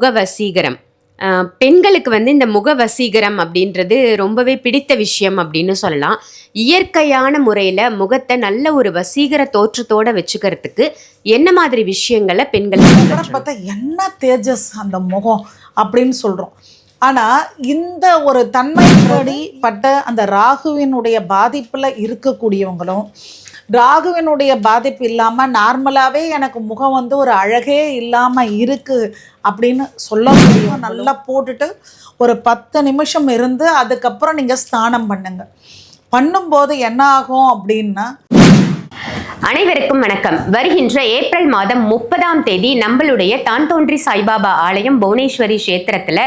முக வசீகரம் அஹ் பெண்களுக்கு வந்து இந்த முக வசீகரம் அப்படின்றது ரொம்பவே பிடித்த விஷயம் அப்படின்னு சொல்லலாம். இயற்கையான முறையில் முகத்தை நல்ல ஒரு வசீகர தோற்றத்தோட வச்சுக்கிறதுக்கு என்ன மாதிரி விஷயங்களை பெண்கள் முகரை பின்பற்றணும்? பார்த்தா என்ன தேஜஸ் அந்த முகம் அப்படின்னு சொல்கிறோம் ஆனால் இந்த ஒரு தன்மைப்படி பட்ட அந்த ராகுவினுடைய பாதிப்பில் இருக்கக்கூடியவங்களும் ராகுவினுடைய பாதிப்பு இல்லாமல் நார்மலாகவே எனக்கு முகம் வந்து ஒரு அழகே இல்லாமல் இருக்குது அப்படின்னு சொல்ல முடியும். நல்லா போட்டுட்டு ஒரு பத்து நிமிஷம் இருந்து அதுக்கப்புறம் நீங்கள் ஸ்நானம் பண்ணுங்க. பண்ணும்போது என்ன ஆகும் அப்படின்னா அனைவருக்கும் வணக்கம். வருகின்ற ஏப்ரல் மாதம் முப்பதாம் தேதி நம்மளுடைய தான் தோன்றி சாய்பாபா ஆலயம் புவனேஸ்வரி கஷேத்திரத்துல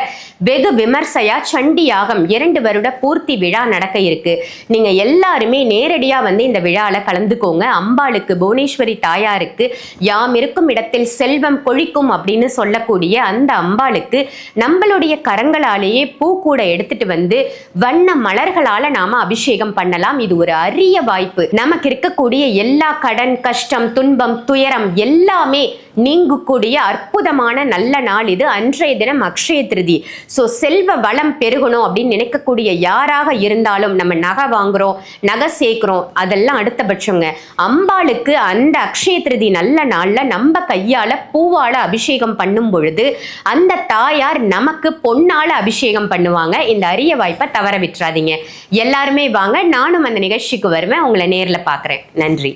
வெகு விமர்சையா சண்டி யாகம் இரண்டு வருட பூர்த்தி விழா நடக்க இருக்கு. நீங்க எல்லாருமே நேரடியா வந்து இந்த விழால கலந்துக்கோங்க. அம்பாளுக்கு புவனேஸ்வரி தாயாருக்கு யாம் இருக்கும் இடத்தில் செல்வம் கொழிக்கும் அப்படின்னு சொல்லக்கூடிய அந்த அம்பாளுக்கு நம்மளுடைய கரங்களாலேயே பூ கூட எடுத்துட்டு வந்து வண்ண மலர்களால நாம அபிஷேகம் பண்ணலாம். இது ஒரு அரிய வாய்ப்பு. நமக்கு இருக்கக்கூடிய எல்லா கடன் கஷ்டம் துன்பம் துயரம் எல்லாமே நீங்கக்கூடிய அற்புதமான நல்ல நாள் இது. அன்றைய தினம் அக்ஷய திருதி. ஸோ செல்வ வளம் பெருகணும் அப்படின்னு நினைக்கக்கூடிய யாராக இருந்தாலும் நம்ம நகை வாங்குறோம் நகை சேர்க்குறோம் அதெல்லாம் அடுத்தபட்சங்க அம்பாளுக்கு அந்த அக்ஷய திருதி நல்ல நாளில் நம்ம கையால் பூவால் அபிஷேகம் பண்ணும் பொழுது அந்த தாயார் நமக்கு பொன்னால் அபிஷேகம் பண்ணுவாங்க. இந்த அரிய வாய்ப்பை தவற விட்டுறாதீங்க. எல்லாருமே வாங்க நானும் அந்த நிகழ்ச்சிக்கு வருவேன். உங்களை நேரில் பார்க்குறேன் நன்றி.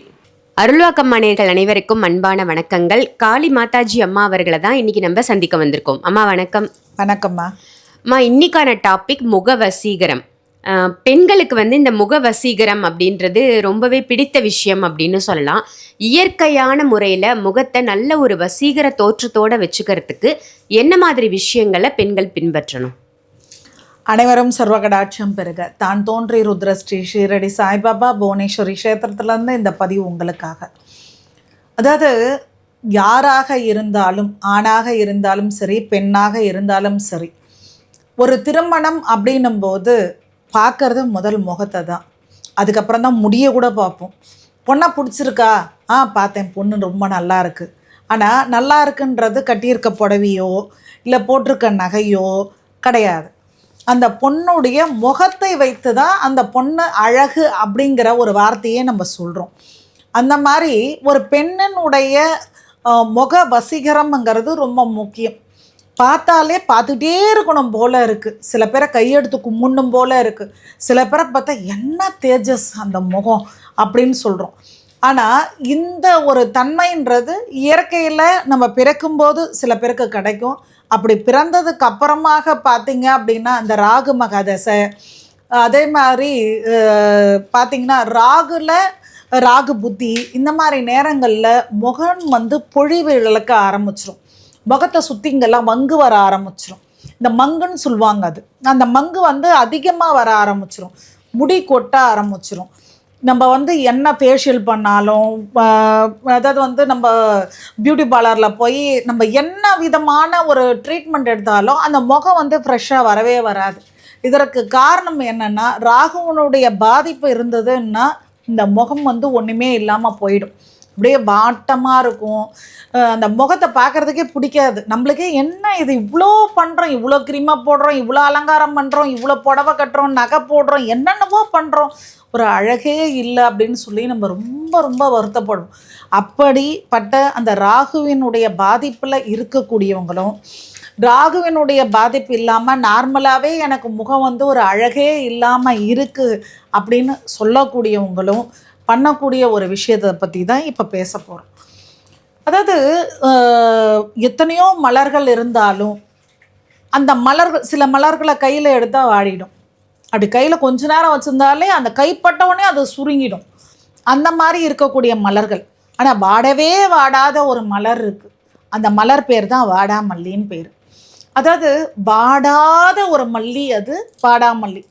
அருள்வாக்கம்மானியர்கள் அனைவருக்கும் அன்பான வணக்கங்கள். காளி மாதாஜி அம்மா அவர்களை தான் இன்னைக்கு நம்ம சந்திக்க வந்திருக்கோம். அம்மா வணக்கம். வணக்கம்மா. அம்மா இன்னைக்கான டாபிக் முக வசீகரம் பெண்களுக்கு வந்து இந்த முக வசீகரம் அப்படின்றது ரொம்பவே பிடித்த விஷயம் அப்படின்னு சொல்லலாம். இயற்கையான முறையில் முகத்தை நல்ல ஒரு வசீகர தோற்றத்தோட வச்சுக்கிறதுக்கு என்ன மாதிரி விஷயங்களை பெண்கள் பின்பற்றணும்? அனைவரும் சர்வகடாட்சம் பெருக. தான் தோன்றி ருத்ர ஸ்ரீ ஷீரடி சாய்பாபா புவனேஸ்வரி க்ஷேத்திரத்துலேருந்து இந்த பதிவு உங்களுக்காக. அதாவது யாராக இருந்தாலும் ஆணாக இருந்தாலும் சரி பெண்ணாக இருந்தாலும் சரி ஒரு திருமணம் அப்படின்னும் போது பார்க்கறது முதல் முகத்தை தான். அதுக்கப்புறம் தான் முடிய கூட பார்ப்போம். பொண்ணை பிடிச்சிருக்கா? ஆ பார்த்தேன். பொண்ணு ரொம்ப நல்லா இருக்குது ஆனால் நல்லா இருக்குன்றது கட்டியிருக்க புடவையோ இல்லை போட்டிருக்க நகையோ கிடையாது. அந்த பொண்ணுடைய முகத்தை வைத்து தான் அந்த பொண்ணு அழகு அப்படிங்கிற ஒரு வார்த்தையே நம்ம சொல்கிறோம் அந்த மாதிரி ஒரு பெண்ணினுடைய முக வசீகரம்ங்கிறது ரொம்ப முக்கியம். பார்த்தாலே பார்த்துட்டே இருக்கணும் போல இருக்குது சில பேரை கையெடுத்து கும்பிடணும் போல இருக்குது சில பேரை பார்த்தா என்ன தேஜஸ் அந்த முகம்? அப்படின்னு சொல்கிறோம் ஆனால் இந்த ஒரு தன்மைன்றது இயற்கையில் நம்ம பிறக்கும்போது சில பேருக்கு கிடைக்கும். அப்படி பிறந்ததுக்கு அப்புறமாக பார்த்தீங்க அப்படின்னா அந்த ராகு மகதசை. அதே மாதிரி பார்த்தீங்கன்னா ராகுல ராகு புத்தி இந்த மாதிரி நேரங்களில் முகம் வந்து பொழிவு இழக்க ஆரம்பிச்சிரும். முகத்தை சுற்றிங்கெல்லாம் மங்கு வர ஆரம்பிச்சிரும். இந்த மங்குன்னு சொல்லுவாங்க அது. அந்த மங்கு வந்து அதிகமாக வர ஆரம்பிச்சிரும். முடி கொட்ட ஆரம்பிச்சிரும். நம்ம வந்து என்ன ஃபேஷியல் பண்ணாலும் அதாவது வந்து நம்ம பியூட்டி பார்லரில் போய் நம்ம என்ன விதமான ஒரு ட்ரீட்மெண்ட் எடுத்தாலும் அந்த முகம் வந்து ஃப்ரெஷ்ஷாக வரவே வராது. இதற்கு காரணம் என்னென்னா ராகுவனுடைய பாதிப்பு இருந்ததுன்னா இந்த முகம் வந்து ஒன்றுமே இல்லாமல் போயிடும். அப்படியே வாட்டமாக இருக்கும். அந்த முகத்தை பார்க்குறதுக்கே பிடிக்காது. நம்மளுக்கே என்ன இது? இவ்வளோ பண்ணுறோம் இவ்வளோ க்ரீமாக போடுறோம் இவ்வளோ அலங்காரம் பண்ணுறோம் இவ்வளோ புடவை கட்டுறோம் நகை போடுறோம் என்னென்னவோ பண்ணுறோம் ஒரு அழகே இல்லை அப்படின்னு சொல்லி நம்ம ரொம்ப ரொம்ப வருத்தப்படுவோம். அப்படிப்பட்ட அந்த ராகுவினுடைய பாதிப்பில் இருக்கக்கூடியவங்களும் ராகுவினுடைய பாதிப்பு இல்லாமல் நார்மலாகவே எனக்கு முகம் வந்து ஒரு அழகே இல்லாமல் இருக்குது அப்படின்னு சொல்லக்கூடியவங்களும் பண்ணக்கூடிய ஒரு விஷயத்தை பற்றி தான் இப்போ பேச போகிறோம் அதாவது எத்தனையோ மலர்கள் இருந்தாலும் அந்த மலர்கள் சில மலர்களை கையில் எடுத்தால் வாடிடும். அப்படி கையில் கொஞ்ச நேரம் வச்சுருந்தாலே அந்த கைப்பட்டவுடனே அது சுருங்கிடும். அந்த மாதிரி இருக்கக்கூடிய மலர்கள். ஆனால் வாடவே வாடாத ஒரு மலர் இருக்குது அந்த மலர் பேர் தான் வாடாமல்லின்னு பேர். அதாவது வாடாத ஒரு மல்லி அது வாடாமல்லி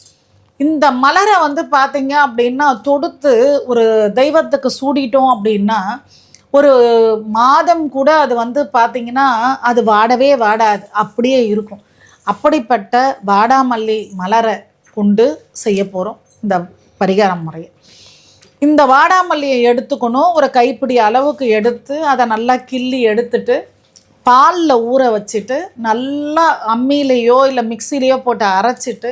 இந்த மலரை வந்து பார்த்தீங்க அப்படின்னா தொடுத்து ஒரு தெய்வத்துக்கு சூடிட்டோம் அப்படின்னா ஒரு மாதம் கூட அது வந்து பார்த்தீங்கன்னா அது வாடவே வாடாது அப்படியே இருக்கும். அப்படிப்பட்ட வாடாமல்லி மலரை கொண்டு செய்ய போகிறோம் இந்த பரிகாரம் முறையை. இந்த வாடாமல்லியை எடுத்துக்கணும் ஒரு கைப்பிடி அளவுக்கு எடுத்து அதை நல்லா கிள்ளி எடுத்துட்டு பாலில் ஊற வச்சுட்டு நல்லா அம்மியிலேயோ இல்லை மிக்சிலேயோ போட்டு அரைச்சிட்டு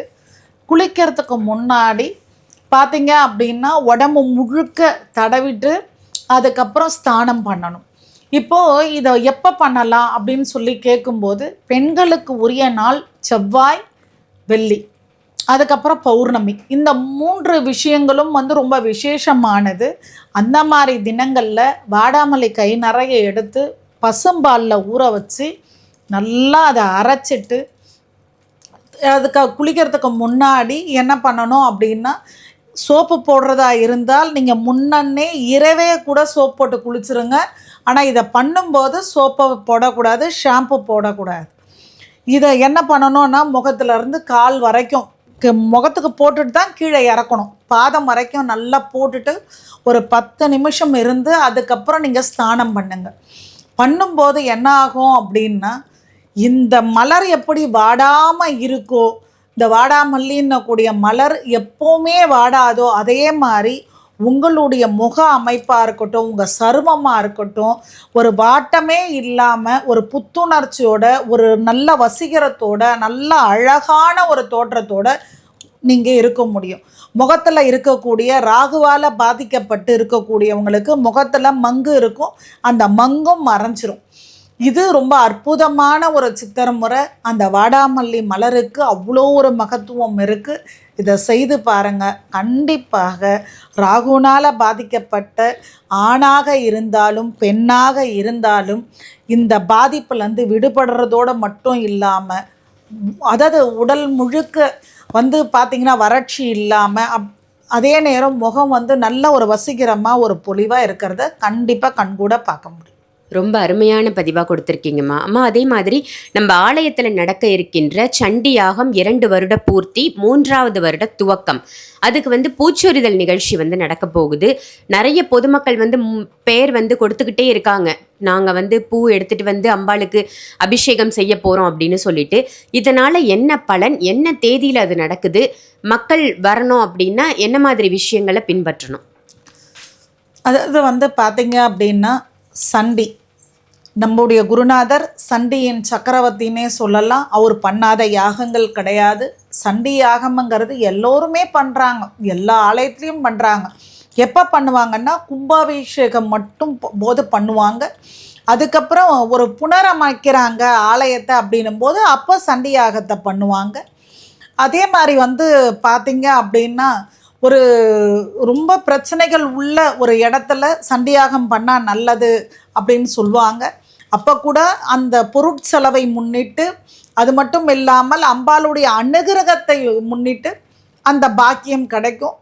குளிக்கிறதுக்கு முன்னாடி பார்த்தீங்க அப்படின்னா உடம்பு முழுக்க தடவிட்டு அதுக்கப்புறம் ஸ்தானம் பண்ணணும். இப்போது இதை எப்போ பண்ணலாம் அப்படின்னு சொல்லி கேட்கும்போது பெண்களுக்கு உரிய நாள் செவ்வாய் வெள்ளி அதுக்கப்புறம் பௌர்ணமி. இந்த மூன்று விஷயங்களும் வந்து ரொம்ப விசேஷமானது. அந்த மாதிரி தினங்களில் வாடாமலை கை நிறைய எடுத்து பசும்பாலில் ஊற வச்சு நல்லா அதை அரைச்சிட்டு அதுக்கு குளிக்கிறதுக்கு முன்னாடி என்ன பண்ணணும் அப்படின்னா சோப்பு போடுறதா இருந்தால் நீங்கள் முன்னன்னே இரவே கூட சோப் போட்டு குளிச்சிருங்க. ஆனால் இதை பண்ணும்போது சோப்பை போடக்கூடாது ஷாம்பு போடக்கூடாது. இதை என்ன பண்ணணும்னா முகத்துலேருந்து கால் வரைக்கும் முகத்துக்கு போட்டுட்டு தான் கீழே இறக்கணும். பாதம் வரைக்கும் நல்லா போட்டுட்டு ஒரு பத்து நிமிஷம் இருந்து அதுக்கப்புறம் நீங்கள் ஸ்நானம் பண்ணுங்கள் பண்ணும்போது என்ன ஆகும் அப்படின்னா இந்த மலர் எப்படி வாடாமல் இருக்கோ இந்த வாடாமல்லின்னு கூடிய மலர் எப்போவுமே வாடாதோ அதே மாதிரி உங்களுடைய முக அமைப்பாக இருக்கட்டும் உங்கள் சருமமாக இருக்கட்டும் ஒரு வாட்டமே இல்லாமல் ஒரு புத்துணர்ச்சியோட ஒரு நல்ல வசீகரத்தோட நல்ல அழகான ஒரு தோற்றத்தோட நீங்கள் இருக்க முடியும். முகத்தில் இருக்கக்கூடிய ராகுவால் பாதிக்கப்பட்டு இருக்கக்கூடியவங்களுக்கு முகத்தில் மங்கு இருக்கும். அந்த மங்கும் மறைஞ்சிரும். இது ரொம்ப அற்புதமான ஒரு சித்திர முறை. அந்த வாடாமல்லி மலருக்கு அவ்வளோ ஒரு மகத்துவம் இருக்குது இதை செய்து பாருங்கள் கண்டிப்பாக ராகுனால் பாதிக்கப்பட்ட ஆணாக இருந்தாலும் பெண்ணாக இருந்தாலும் இந்த பாதிப்புலேருந்து விடுபடுறதோடு மட்டும் இல்லாமல் அதாவது உடல் முழுக்க வந்து பார்த்திங்கன்னா வறட்சி இல்லாமல் அப் அதே நேரம் முகம் வந்து நல்ல ஒரு வசீகரமாக ஒரு பொலிவாக இருக்கிறத கண்டிப்பாக கண்கூட பார்க்க முடியும். ரொம்ப அருமையான பதிவாக கொடுத்துருக்கீங்கம்மா. அம்மா அதே மாதிரி நம்ம ஆலயத்தில் நடக்க இருக்கின்ற சண்டி யாகம் இரண்டு வருட பூர்த்தி மூன்றாவது வருட துவக்கம். அதுக்கு வந்து பூச்சொரிதல் நிகழ்ச்சி வந்து நடக்க போகுது. நிறைய பொதுமக்கள் வந்து பேர் வந்து கொடுத்துக்கிட்டே இருக்காங்க. நாங்கள் வந்து பூ எடுத்துட்டு வந்து அம்பாளுக்கு அபிஷேகம் செய்ய போகிறோம் அப்படின்னு சொல்லிட்டு. இதனால் என்ன பலன் என்ன தேதியில் அது நடக்குது மக்கள் வரணும் அப்படின்னா என்ன மாதிரி விஷயங்களை பின்பற்றணும்? அதாவது வந்து பார்த்தீங்க அப்படின்னா சண்டி. நம்முடைய குருநாதர் சண்டியின் சக்கரவர்த்தினே சொல்லலாம் அவர் பண்ணாத யாகங்கள் கிடையாது. சண்டி யாகம்ங்கிறது எல்லோருமே பண்ணுறாங்க எல்லா ஆலயத்துலேயும் பண்ணுறாங்க எப்போ பண்ணுவாங்கன்னா கும்பாபிஷேகம் மட்டும் போது பண்ணுவாங்க. அதுக்கப்புறம் ஒரு புனரமைக்கிறாங்க ஆலயத்தை அப்படின்னும் போது அப்போ சண்டி யாகத்தை பண்ணுவாங்க. அதே மாதிரி வந்து பார்த்திங்க அப்படின்னா ஒரு ரொம்ப பிரச்சனைகள் உள்ள ஒரு இடத்துல சண்டியாகம் பண்ணால் நல்லது அப்படின்னு சொல்லுவாங்க. அப்போ கூட அந்த பொருட்செலவை முன்னிட்டு அது மட்டும் இல்லாமல் அம்பாளுடைய அனுகிரகத்தை முன்னிட்டு அந்த பாக்கியம் கிடைக்கும்.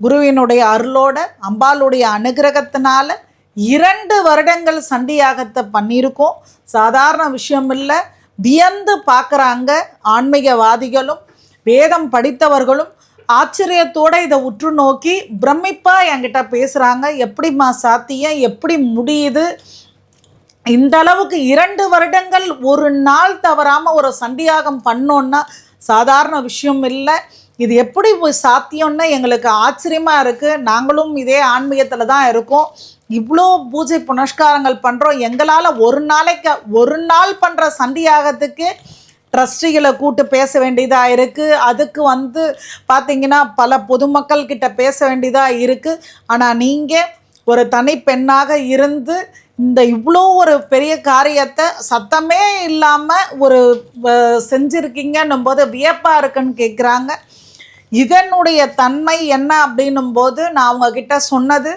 குருவினுடைய அருளோட அம்பாளுடைய அனுகிரகத்தினால இரண்டு வருடங்கள் சண்டியாகத்தை பண்ணியிருக்கோம். சாதாரண விஷயம் இல்லை. வியந்து பார்க்குறாங்க ஆன்மீகவாதிகளும் வேதம் படித்தவர்களும். ஆச்சரியத்தோடு இதை உற்று நோக்கி பிரமிப்பாக என்கிட்ட பேசுகிறாங்க எப்படிம்மா சாத்தியம்? எப்படி முடியுது? இந்த அளவுக்கு இரண்டு வருடங்கள் ஒரு நாள் தவறாமல் ஒரு சண்டியாகம் பண்ணோன்னா சாதாரண விஷயம் இல்லை. இது எப்படி சாத்தியம்னு எங்களுக்கு ஆச்சரியமாக இருக்குது நாங்களும் இதே ஆன்மீகத்தில் தான் இருக்கோம். இவ்வளோ பூஜை புனஸ்காரங்கள் பண்ணுறோம் எங்களால் ஒரு நாளைக்கு ஒரு நாள் பண்ணுற சண்டியாகத்துக்கு ட்ரஸ்டிகளை கூட்டு பேச வேண்டியதாக இருக்குது அதுக்கு வந்து பார்த்திங்கன்னா பல பொதுமக்கள்கிட்ட பேச வேண்டியதாக இருக்குது ஆனால் நீங்கள் ஒரு தனி பெண்ணாக இருந்து இந்த இவ்வளோ ஒரு பெரிய காரியத்தை சத்தமே இல்லாமல் ஒரு செஞ்சுருக்கீங்கன்னும் போது வியப்பாக இருக்குன்னு கேட்குறாங்க இதனுடைய தன்மை என்ன அப்படின்னும் போது நான் அவங்கக்கிட்ட சொன்னது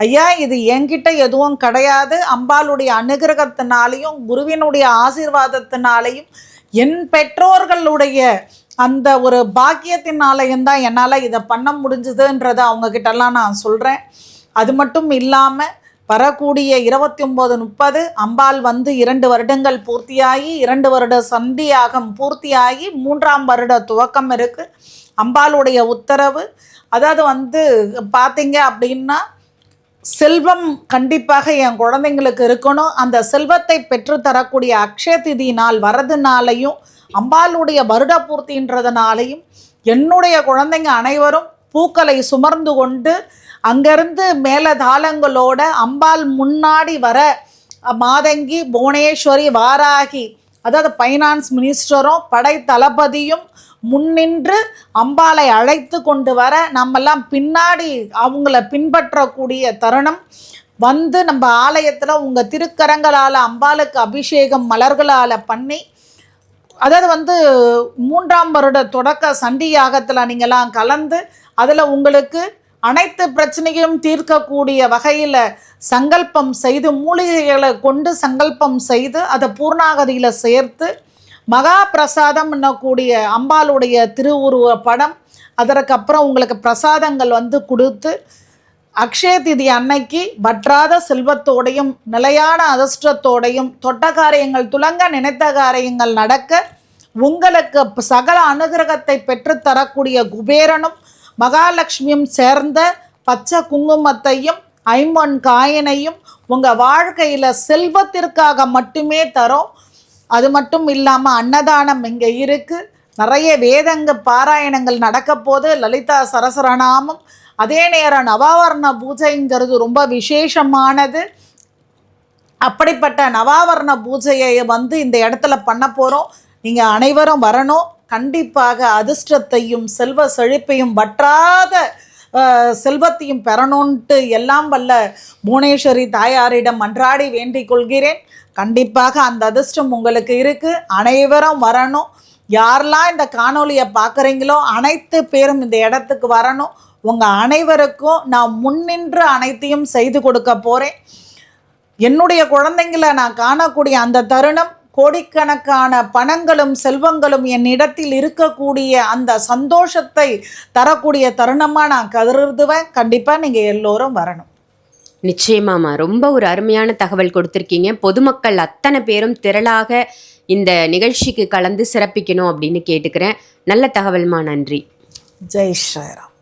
ஐயா இது என்கிட்ட எதுவும் கிடையாது. அம்பாளுடைய அனுகிரகத்தினாலையும் குருவினுடைய ஆசீர்வாதத்தினாலையும் என் பெற்றோர்களுடைய அந்த ஒரு பாக்கியத்தினாலையும் தான் என்னால் இதை பண்ண முடிஞ்சுதுன்றதை அவங்கக்கிட்டலாம் நான் சொல்கிறேன் அது மட்டும் இல்லாமல் வரக்கூடிய இருபத்தி ஒம்பது முப்பது அம்பாள் வந்து இரண்டு வருடங்கள் பூர்த்தியாகி இரண்டு வருட சந்தியாகம் பூர்த்தியாகி மூன்றாம் வருட துவக்கம் இருக்குது அம்பாளுடைய உத்தரவு அதாவது வந்து பார்த்தீங்க அப்படின்னா செல்வம் கண்டிப்பாக என் குழந்தைங்களுக்கு இருக்கணும். அந்த செல்வத்தை பெற்று தரக்கூடிய அக்ஷய திதி நாள் வரதுனாலையும் அம்பாளுடைய வருட பூர்த்தின்றதுனாலையும் என்னுடைய குழந்தைங்க அனைவரும் பூக்களை சுமர்ந்து கொண்டு அங்கேருந்து மேலே தாளங்களோட அம்பாள் முன்னாடி வர மாதங்கி புவனேஸ்வரி வாராகி அதாவது ஃபைனான்ஸ் மினிஸ்டரும் படை தளபதியும் முன்னின்று அம்பாளை அழைத்து கொண்டு வர நம்மெல்லாம் பின்னாடி அவங்கள பின்பற்றக்கூடிய தருணம். வந்து நம்ம ஆலயத்தில் உங்கள் திருக்கரங்களால் அம்பாளுக்கு அபிஷேகம் மலர்களால் பண்ணி அதாவது வந்து மூன்றாம் வருட தொடக்க சண்டி யாகத்தில் நீங்கள்லாம் கலந்து அதில் உங்களுக்கு அனைத்து பிரச்சனையும் தீர்க்கக்கூடிய வகையில் சங்கல்பம் செய்து மூலிகைகளை கொண்டு சங்கல்பம் செய்து அதை பூர்ணாகதியில் சேர்த்து மகா பிரசாதம் என்னக்கூடிய அம்பாளுடைய திருவுருவ படம் அதற்கப்புறம் உங்களுக்கு பிரசாதங்கள் வந்து கொடுத்து அக்ஷய திதி அன்னைக்கு வற்றாத செல்வத்தோடையும் நிலையான அதிர்ஷ்டத்தோடையும் தொட்ட காரியங்கள் துலங்க நினைத்த காரியங்கள் நடக்க உங்களுக்கு சகல அனுகிரகத்தை பெற்றுத்தரக்கூடிய குபேரனும் மகாலட்சுமியும் சேர்ந்த பச்சை குங்குமத்தையும் ஐம்பொன் காயினையும் உங்கள் வாழ்க்கையில் செல்வத்திற்காக மட்டுமே தரும். அது மட்டும் இல்லாமல் அன்னதானம் இங்கே இருக்குது நிறைய வேதங்க பாராயணங்கள் நடக்க போது லலிதா சரசரநாமம் அதே நேரம் நவாவரண பூஜைங்கிறது ரொம்ப விசேஷமானது. அப்படிப்பட்ட நவாவரண பூஜையை வந்து இந்த இடத்துல பண்ண போகிறோம் நீங்கள் அனைவரும் வரணும். கண்டிப்பாக அதிர்ஷ்டத்தையும் செல்வ செழிப்பையும் வற்றாத செல்வத்தையும் பெறணுன்ட்டு எல்லாம் வல்ல புவனேஸ்வரி தாயாரிடம் மன்றாடி வேண்டிக் கொள்கிறேன். கண்டிப்பாக அந்த அதிர்ஷ்டம் உங்களுக்கு இருக்குது அனைவரும் வரணும். யாரெல்லாம் இந்த காணொளியை பார்க்குறீங்களோ அனைத்து பேரும் இந்த இடத்துக்கு வரணும். உங்கள் அனைவருக்கும் நான் முன்னின்று அனைத்தையும் செய்து கொடுக்க போகிறேன் என்னுடைய குழந்தைங்களை நான் காணக்கூடிய அந்த தருணம் கோடிக்கணக்கான பணங்களும் செல்வங்களும் என்னிடத்தில் இருக்கக்கூடிய அந்த சந்தோஷத்தை தரக்கூடிய தருணமாக நான் கருதுவேன். கண்டிப்பாக நீங்கள் எல்லோரும் வரணும். நிச்சயமாமா ரொம்ப ஒரு அருமையான தகவல் கொடுத்துருக்கீங்க. பொதுமக்கள் அத்தனை பேரும் திரளாக இந்த நிகழ்ச்சிக்கு கலந்து சிறப்பிக்கணும் அப்படின்னு கேட்டுக்கிறேன். நல்ல தகவல்மா நன்றி. ஜெய் ஸ்ரீராம்.